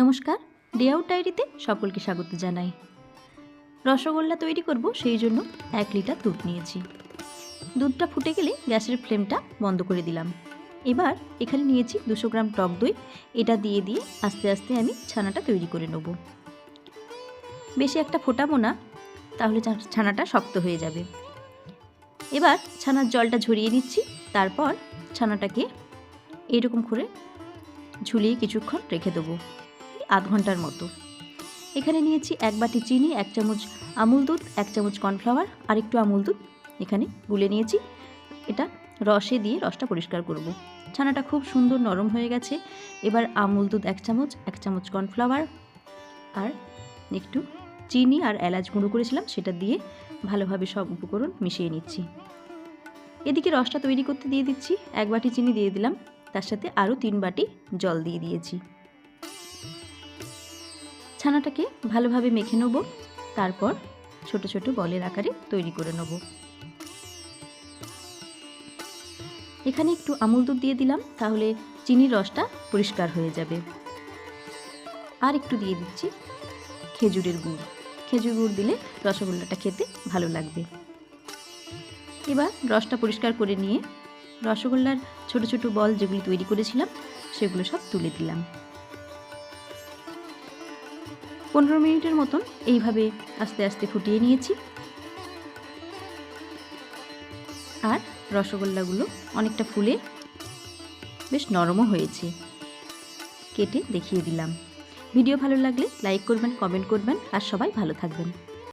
নমস্কার day out ডায়েরিতে সকলকে স্বাগত জানাই। রসগোল্লা তৈরি করব, সেই জন্য এক লিটার দুধ নিয়েছি। দুধটা ফুটে গেলে গ্যাসের ফ্লেমটা বন্ধ করে দিলাম। এবার এখানে নিয়েছি দুশো গ্রাম টক দই। এটা দিয়ে দিয়ে আস্তে আস্তে আমি ছানাটা তৈরি করে নেব। বেশি একটা ফোটাবো না, তাহলে ছানাটা শক্ত হয়ে যাবে। এবার ছানার জলটা ঝরিয়ে নিচ্ছি, তারপর ছানাটাকে এরকম করে ঝুলিয়ে কিছুক্ষণ রেখে দেবো। আধ ঘণ্টার মতো। এখানে নিয়েছি এক বাটি চিনি, এক চামচ আমুল দুধ, এক চামচ কর্নফ্লাওয়ার আর একটু আমুল দুধ। এখানে গুলে নিয়েছি। এটা রসে দিয়ে রসটা পরিষ্কার করব। ছানাটা খুব সুন্দর নরম হয়ে গেছে। এবার আমুল দুধ এক চামচ এক চামচ কর্নফ্লাওয়ার আর একটু চিনি আর এলাচ গুঁড়ো করেছিলাম, সেটা দিয়ে ভালোভাবে সব উপকরণ মিশিয়ে নিচ্ছি। এদিকে রসটা তৈরি করতে দিয়ে দিচ্ছি। এক বাটি চিনি দিয়ে দিলাম। তার সাথে আরও তিন বাটি জল দিয়ে দিয়েছি। ছানাটাকে ভালোভাবে মেখে নেব। তারপর ছোট ছোট বলের আকারে তৈরি করে নেব। এখানে একটু আমুল দুধ দিয়ে দিলাম, তাহলে চিনির রসটা পরিষ্কার হয়ে যাবে। আর একটু দিয়ে দিচ্ছি খেজুরের গুড়। খেজুর গুড় দিলে রসগোল্লাটা খেতে ভালো লাগবে। এবার রসটা পরিষ্কার করে নিয়ে রসগোল্লার ছোট ছোট বল যেগুলি তৈরি করেছিলাম, সেগুলো সব তুলে দিলাম। পনেরো মিনিটের মতন এইভাবে আস্তে আস্তে ফুটিয়ে নিয়েছি। আর রসগোল্লাগুলো অনেকটা ফুলে বেশ নরমও হয়েছে। কেটে দেখিয়ে দিলাম। ভিডিও ভালো লাগলে লাইক করবেন, কমেন্ট করবেন, আর সবাই ভালো থাকবেন।